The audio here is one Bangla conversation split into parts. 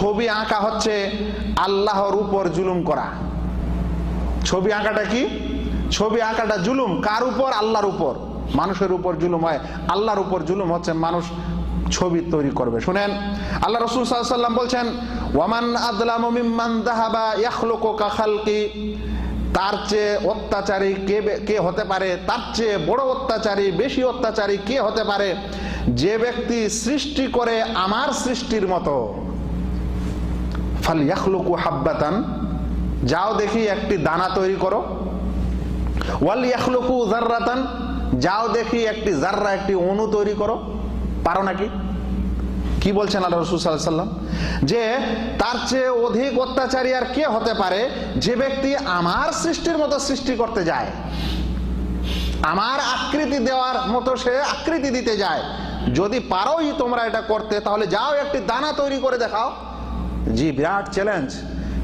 ছবি আঁকা হচ্ছে আল্লাহর উপর জুলুম করা। ছবি আঁকাটা কি? ছবি আঁকাটা জুলুম। কার উপর? আল্লাহর উপর। মানুষের উপর জুলুম হয়। আল্লাহর উপর জুলুম হচ্ছে মানুষ ছবি তৈরি করবে। শুনেন, আল্লাহ রসুল সাল্লাম বলছেন, ওয়ামান আদলাম মিম্মান দাহাবা ইয়াখলুকু কা খালকি তার চেয়ে অত্যাচারী কে কে হতে পারে? তার চেয়ে বড় অত্যাচারী, বেশি অত্যাচারী কে হতে পারে? যে ব্যক্তি সৃষ্টি করে আমার সৃষ্টির মতো। ফাল ইয়াখলুকু হাব্বাতান, যাও দেখি একটি দানা তৈরি করো। ওয়াল ইয়াখলুকু জাররাতান যাও দেখি একটি জাররা একটি অণু তৈরি করো। পারো নাকি? কি বলছেন আল্লাহ রসুল সাল্লাহ সাল্লাম যে তার চেয়ে অধিক অত্যাচারী আর কে হতে পারে? যে ব্যক্তি আমার সৃষ্টির মতো সৃষ্টি করতে যায়, আমার আকৃতি দেওয়ার মতো সে আকৃতি দিতে যায়। যদি পারোই তোমরা এটা করতে, তাহলে যাও একটি দানা তৈরি করে দেখাও। জি, বিরাট চ্যালেঞ্জ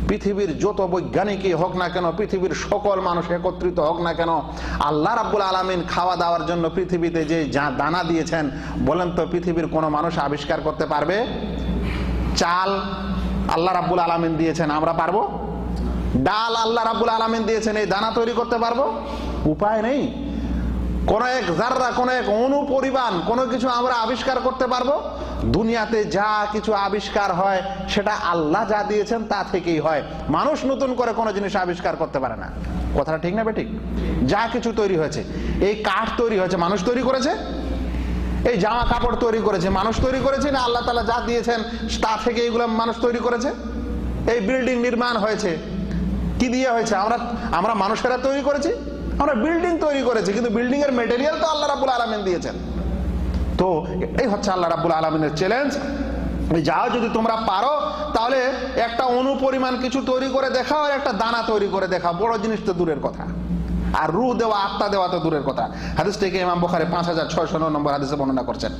পৃথিবীর যত বৈজ্ঞানিকই হোক না কেন, পৃথিবীর সকল মানুষ একত্রিত হোক না কেন, আল্লাহ রাব্বুল আলামিন খাওয়া দাওয়ার জন্য পৃথিবীতে যে যা দানা দিয়েছেন, বলেন তো পৃথিবীর কোনো মানুষ আবিষ্কার করতে পারবে? চাল আল্লাহ রাব্বুল আলামিন দিয়েছেন, আমরা পারব? ডাল আল্লাহ রাব্বুল আলামিন দিয়েছেন, এই দানা তৈরি করতে পারব? উপায় নেই। কোন এক জাররা কোন এক অণু পরিমাণ কোনো কিছু আমরা আবিষ্কার করতে পারব? দুনিয়াতে যা কিছু আবিষ্কার হয়, সেটা আল্লাহ যা দিয়েছেন তা থেকেই হয়। মানুষ নতুন করে কোনো জিনিস আবিষ্কার করতে পারে না। কথাটা ঠিক না বেঠিক? যা কিছু তৈরি হয়েছে। এই কাঠ তৈরি হয়েছে, মানুষ তৈরি করেছে? এই জামা কাপড় তৈরি করেছে, মানুষ তৈরি করেছে না আল্লাহ তালা যা দিয়েছেন, তা থেকে এইগুলো মানুষ তৈরি করেছে? এই বিল্ডিং নির্মাণ হয়েছে। কি দিয়ে হয়েছে? আমরা আমরা মানুষেরা তৈরি করেছি? আমরা বিল্ডিং তৈরি করেছি, কিন্তু বিল্ডিং এর মেটেরিয়াল তো আল্লাহ রাবুল আলমিন দিয়েছেন। তো এই হচ্ছে আল্লাহ রাবুল আলমিনের চ্যালেঞ্জ যাও যদি তোমরা পারো, তাহলে একটা অনুপরিমাণ কিছু তৈরি করে দেখাও আর একটা দানা তৈরি করে দেখাও। বড় জিনিস তো দূরের কথা। আর রু দেওয়া, আত্মা দেওয়া তো দূরের কথা। হাদিস থেকে ইমাম বোখারে পাঁচ হাজার ছয়শো নম্বর হাদিসে বর্ণনা করছেন।